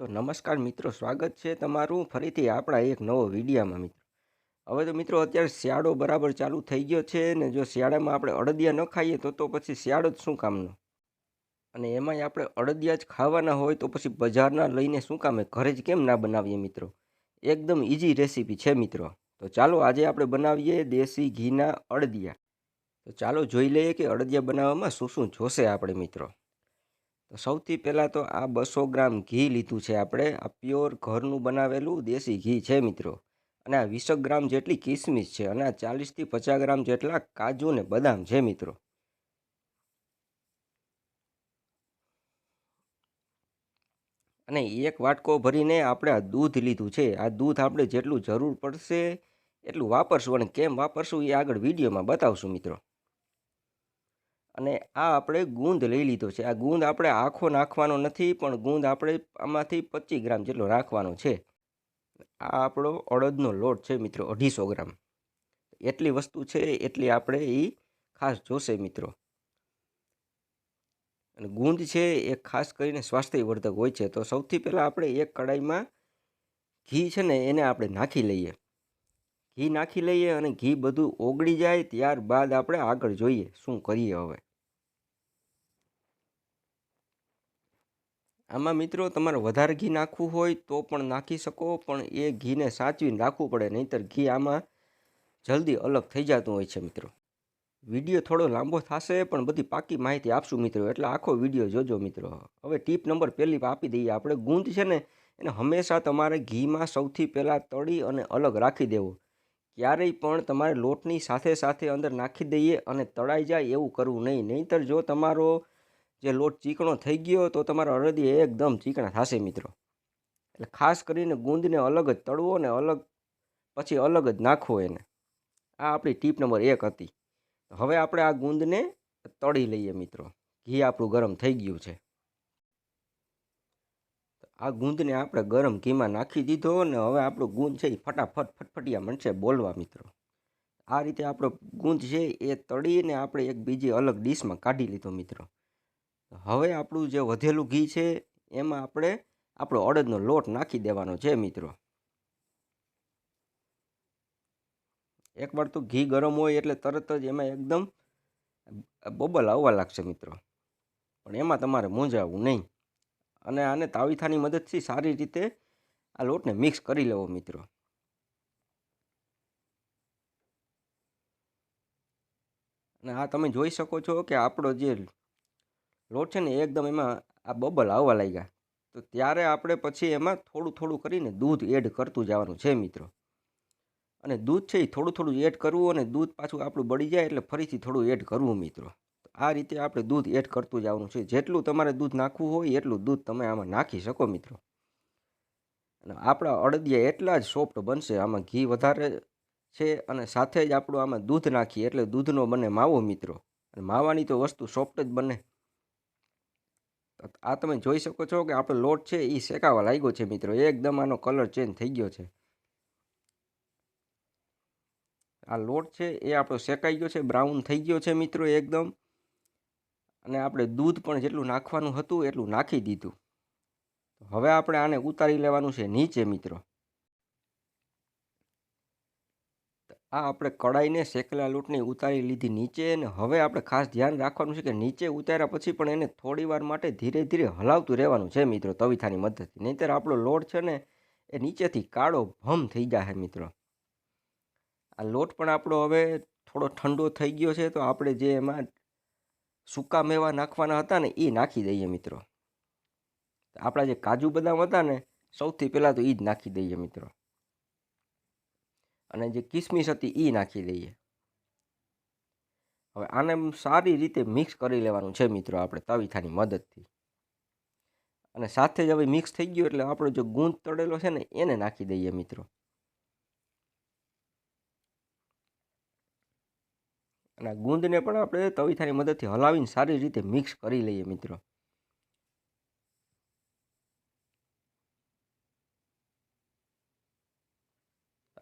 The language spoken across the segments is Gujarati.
તો નમસ્કાર મિત્રો, સ્વાગત છે તમારું ફરીથી આપણા એક નવો વિડીયામાં મિત્રો. હવે તો મિત્રો અત્યારે શિયાળો બરાબર ચાલુ થઈ ગયો છે ને જો શિયાળામાં આપણે અડદિયા ન ખાઈએ તો તો પછી શિયાળો જ શું કામનો? અને એમાંય આપણે અડદિયા જ ખાવાના હોય તો પછી બજારના લઈને શું કામે? ઘરે જ કેમ ના બનાવીએ મિત્રો? એકદમ ઇઝી રેસીપી છે મિત્રો. તો ચાલો આજે આપણે બનાવીએ દેશી ઘીના અડદિયા. તો ચાલો જોઈ લઈએ કે અડદિયા બનાવવામાં શું શું જોશે આપણે મિત્રો. તો સૌથી પહેલાં તો આ બસો ગ્રામ ઘી લીધું છે આપણે. આ પ્યોર ઘરનું બનાવેલું દેશી ઘી છે મિત્રો. અને આ વીસક ગ્રામ જેટલી કિસમિસ છે અને આ ચાલીસથી પચાસ ગ્રામ જેટલા કાજુ ને બદામ છે મિત્રો. અને એક વાટકો ભરીને આપણે આ દૂધ લીધું છે. આ દૂધ આપણે જેટલું જરૂર પડશે એટલું વાપરશું. અને કેમ વાપરશું એ આગળ વિડીયોમાં બતાવશું મિત્રો. અને આ આપણે ગુંદ લઈ લીધો છે. આ ગુંદ આપણે આખો નાખવાનો નથી, પણ ગુંદ આપણે આમાંથી પચીસ ગ્રામ જેટલો રાખવાનો છે. આ આપણો અડદનો લોટ છે મિત્રો, અઢીસો ગ્રામ. એટલી વસ્તુ છે, એટલી આપણે એ ખાસ જોશે મિત્રો. અને ગુંદ છે એ ખાસ કરીને સ્વાસ્થ્યવર્ધક હોય છે. તો સૌથી પહેલાં આપણે એક કડાઈમાં ઘી છે ને, એને આપણે નાખી લઈએ. ઘી નાખી લઈએ અને ઘી બધું ઓગળી જાય ત્યારબાદ આપણે આગળ જોઈએ શું કરીએ હવે. આમાં મિત્રો તમારે વધારે ઘી નાખવું હોય તો પણ નાખી શકો, પણ એ ઘીને સાચવીને રાખવું પડે, નહીંતર ઘી આમાં જલ્દી અલગ થઈ જતું હોય છે મિત્રો. વીડિયો થોડો લાંબો થશે, પણ બધી પાકી માહિતી આપશું મિત્રો, એટલે આખો વીડિયો જોજો મિત્રો. હવે ટીપ નંબર પહેલી આપી દઈએ. આપણે ગુંદ છે ને, એને હંમેશા તમારે ઘીમાં સૌથી પહેલાં તળી અને અલગ રાખી દેવો. ક્યારેય પણ તમારે લોટની સાથે સાથે અંદર નાખી દઈએ અને તળાઈ જાય એવું કરવું નહીં. નહીંતર જો તમારો જે લોટ ચીકણો થઈ ગયો તો તમારા અડદી એકદમ ચીકણા થશે મિત્રો. એટલે ખાસ કરીને ગુંદને અલગ જ તળવો ને અલગ, પછી અલગ જ નાખવો એને. આ આપણી ટીપ નંબર એક હતી. હવે આપણે આ ગુંદને તળી લઈએ મિત્રો. ઘી આપણું ગરમ થઈ ગયું છે. આ ગુંદને આપણે ગરમ ઘીમાં નાખી દીધો ને હવે આપણું ગુંદ છે એ ફટાફટ ફટફટિયા મળશે બોલવા મિત્રો. આ રીતે આપણો ગુંદ છે એ તળીને આપણે એક બીજી અલગ ડીશમાં કાઢી લીધો મિત્રો. હવે આપણું જે વધેલું ઘી છે, એમાં આપણે આપણો અડદનો લોટ નાખી દેવાનો છે, મિત્રો. એકવાર તો ઘી ગરમ હોય એટલે તરત જ એમાં એકદમ બબલ આવવા લાગશે, મિત્રો. પણ એમાં તમારે મૂંઝાવવું નહીં. અને આને તાવીથાની મદદથી સારી રીતે આ લોટને મિક્સ કરી લેવો, મિત્રો. અને આ તમે જોઈ શકો છો કે આપણો જે લોટ છે ને એકદમ એમાં આ બબલ આવવા લાગ્યા. તો ત્યારે આપણે પછી એમાં થોડું થોડું કરીને દૂધ એડ કરતું જવાનું છે મિત્રો. અને દૂધ છે એ થોડું થોડું એડ કરવું અને દૂધ પાછું આપણું બળી જાય એટલે ફરીથી થોડું એડ કરવું મિત્રો. આ રીતે આપણે દૂધ એડ કરતું જવાનું છે. જેટલું તમારે દૂધ નાખવું હોય એટલું દૂધ તમે આમાં નાખી શકો મિત્રો. અને આપણા અડદિયા એટલા જ સોફ્ટ બનશે. આમાં ઘી વધારે છે અને સાથે જ આપણું આમાં દૂધ નાખીએ એટલે દૂધનો બને માવો મિત્રો. અને માવાની તો વસ્તુ સોફ્ટ જ બને. આ તમે જોઈ શકો છો કે આપણો લોટ છે એ શેકાવા લાગ્યો છે મિત્રો. એકદમ આનો કલર ચેન્જ થઈ ગયો છે. આ લોટ છે એ આપણો શેકાઈ ગયો છે બ્રાઉન થઈ ગયો છે મિત્રો એકદમ. અને આપણે દૂધ પણ જેટલું નાખવાનું હતું એટલું નાખી દીધું. હવે આપણે આને ઉતારી લેવાનું છે નીચે મિત્રો. આ આપણે કડાઈને શેકેલા લોટની ઉતારી લીધી નીચે અને હવે આપણે ખાસ ધ્યાન રાખવાનું છે કે નીચે ઉતાર્યા પછી પણ એને થોડી વાર માટે ધીરે ધીરે હલાવતું રહેવાનું છે મિત્રો તવીથાની મદદથી. નહીંતર આપણો લોટ છે ને એ નીચેથી કાળો ભમ થઈ જાય મિત્રો. આ લોટ પણ આપણો હવે થોડો ઠંડો થઈ ગયો છે તો આપણે જે એમાં સૂકા મેવા નાખવાના હતા ને એ નાખી દઈએ મિત્રો. આપણા જે કાજુ બદામ હતા ને સૌથી પહેલાં તો એ જ નાખી દઈએ મિત્રો. અને જે કિસમિસ હતી એ નાખી દઈએ. હવે આને સારી રીતે મિક્સ કરી લેવાનું છે મિત્રો આપણે તવીથાની મદદથી. અને સાથે જ હવે મિક્સ થઈ ગયું એટલે આપણો જે ગુંદ તળેલો છે ને એને નાખી દઈએ મિત્રો. અને ગુંદને પણ આપણે તવીથાની મદદથી હલાવીને સારી રીતે મિક્સ કરી લઈએ મિત્રો.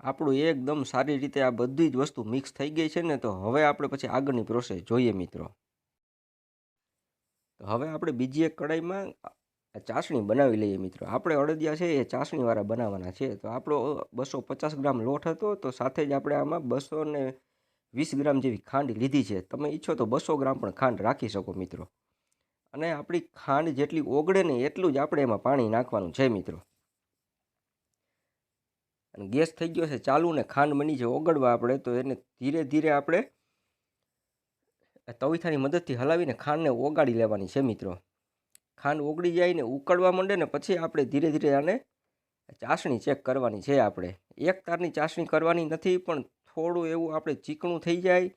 આપણું એકદમ સારી રીતે આ બધી જ વસ્તુ મિક્સ થઈ ગઈ છે ને, તો હવે આપણે પછી આગળની પ્રોસેસ જોઈએ મિત્રો. હવે આપણે બીજી એક કડાઈમાં ચાસણી બનાવી લઈએ મિત્રો. આપણે અડદિયા છે એ ચાસણીવાળા બનાવવાના છે. તો આપણો બસો પચાસ ગ્રામ લોટ હતો, તો સાથે જ આપણે આમાં બસો ને વીસ ગ્રામ જેવી ખાંડ લીધી છે. તમે ઈચ્છો તો બસો ગ્રામ પણ ખાંડ રાખી શકો મિત્રો. અને આપણી ખાંડ જેટલી ઓગળે ને એટલું જ આપણે એમાં પાણી નાખવાનું છે મિત્રો. અને ગેસ થઈ ગયો છે ચાલુ ને ખાંડ બની છે ઓગળવા આપણે, તો એને ધીરે ધીરે આપણે તવીથાની મદદથી હલાવીને ખાંડને ઓગાળી લેવાની છે મિત્રો. ખાંડ ઓગળી જાય ને ઉકળવા માંડે ને પછી આપણે ધીરે ધીરે આને ચાસણી ચેક કરવાની છે આપણે. એક તારની ચાસણી કરવાની નથી, પણ થોડું એવું આપણે ચીકણું થઈ જાય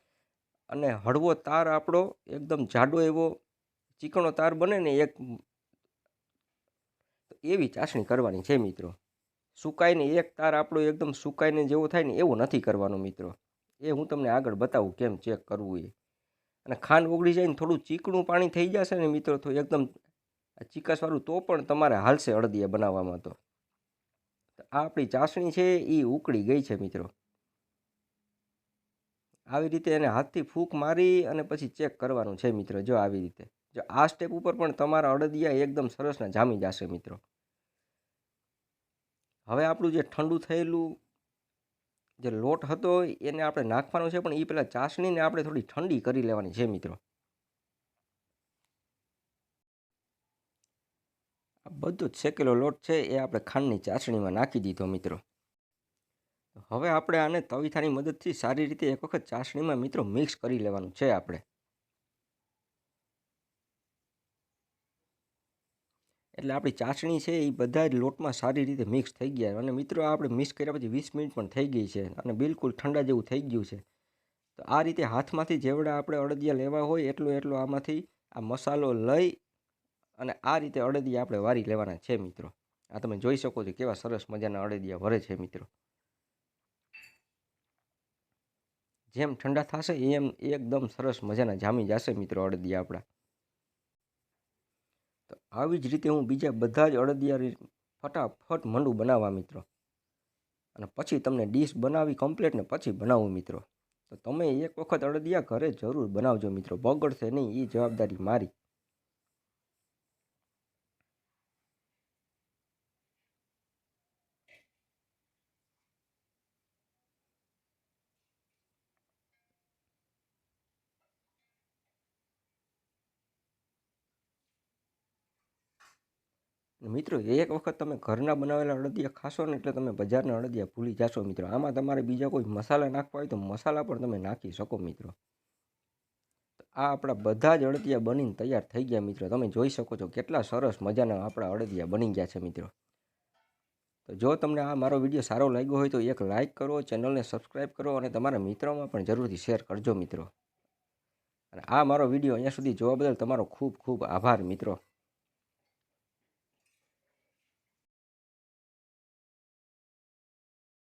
અને હળવો તાર આપણો એકદમ જાડો એવો ચીકણો તાર બને ને એક એવી ચાસણી કરવાની છે મિત્રો. સુકાઈને એક તાર આપણો એકદમ સુકાઈને જેવો થાય ને એવું નથી કરવાનું મિત્રો. એ હું તમને આગળ બતાવું કેમ ચેક કરવું એ. અને ખાંડ ઓગળી જાય ને થોડું ચીકણું પાણી થઈ જશે ને મિત્રો તો એકદમ ચીકાસવાળું તો પણ તમારે હાલશે અડદિયા બનાવવામાં તો. આ આપણી ચાસણી છે એ ઉકળી ગઈ છે મિત્રો. આવી રીતે એને હાથથી ફૂંક મારી અને પછી ચેક કરવાનું છે મિત્રો, જો આવી રીતે. જો આ સ્ટેપ ઉપર પણ તમારા અડદિયા એકદમ સરસના જામી જશે મિત્રો. હવે આપણું જે ઠંડુ થયેલું જે લોટ હતો એને આપણે નાખવાનો છે, પણ એ પહેલાં ચાસણીને આપણે થોડી ઠંડી કરી લેવાની છે મિત્રો. બધો જ શેકેલો લોટ છે, એ આપણે ખાંડની ચાસણીમાં નાખી દીધો મિત્રો. હવે આપણે આને તવીથાની મદદથી સારી રીતે એક વખત ચાસણીમાં મિત્રો મિક્સ કરી લેવાનું છે આપણે. એટલે આપણી ચાસણી છે એ બધા જ લોટમાં સારી રીતે મિક્સ થઈ ગયા અને મિત્રો, આપણે મિક્સ કર્યા પછી વીસ મિનિટ પણ થઈ ગઈ છે અને બિલકુલ ઠંડા જેવું થઈ ગયું છે. તો આ રીતે હાથમાંથી જેવડા આપણે અડદિયા લેવા હોય એટલો એટલો આમાંથી આ મસાલો લઈ અને આ રીતે અડદિયા આપણે વારી લેવાના છે મિત્રો. આ તમે જોઈ શકો છો કેવા સરસ મજાના અડદિયા વરે છે મિત્રો. જેમ ઠંડા થશે એમ એકદમ સરસ મજાના જામી જશે મિત્રો અડદિયા આપણા. તો આવી જ રીતે હું બીજા બધા જ અડદિયા ફટાફટ મંડું બનાવવા મિત્રો. અને પછી તમને ડીશ બનાવી કમ્પ્લીટ ને પછી બનાવું મિત્રો. તો તમે એક વખત અડદિયા ઘરે જરૂર બનાવજો મિત્રો. બગડશે નહીં એ જવાબદારી મારી. મિત્રો એક વખત તમે ઘરના બનાવેલા અડદિયા ખાશો ને એટલે તમે બજારના અડદિયા ભૂલી જશો મિત્રો. આમાં તમારે બીજા કોઈ મસાલા નાખવા હોય તો મસાલા પણ તમે નાખી શકો મિત્રો. આ આપણા બધા જ અડદિયા બનીને તૈયાર થઈ ગયા મિત્રો. તમે જોઈ શકો છો કેટલા સરસ મજાના આપણા અડદિયા બની ગયા છે મિત્રો. તો જો તમને આ મારો વીડિયો સારો લાગ્યો હોય તો એક લાઇક કરો, ચેનલને સબસ્ક્રાઈબ કરો અને તમારા મિત્રોમાં પણ જરૂરથી શેર કરજો મિત્રો. અને આ મારો વીડિયો અહીંયા સુધી જોવા બદલ તમારો ખૂબ ખૂબ આભાર મિત્રો.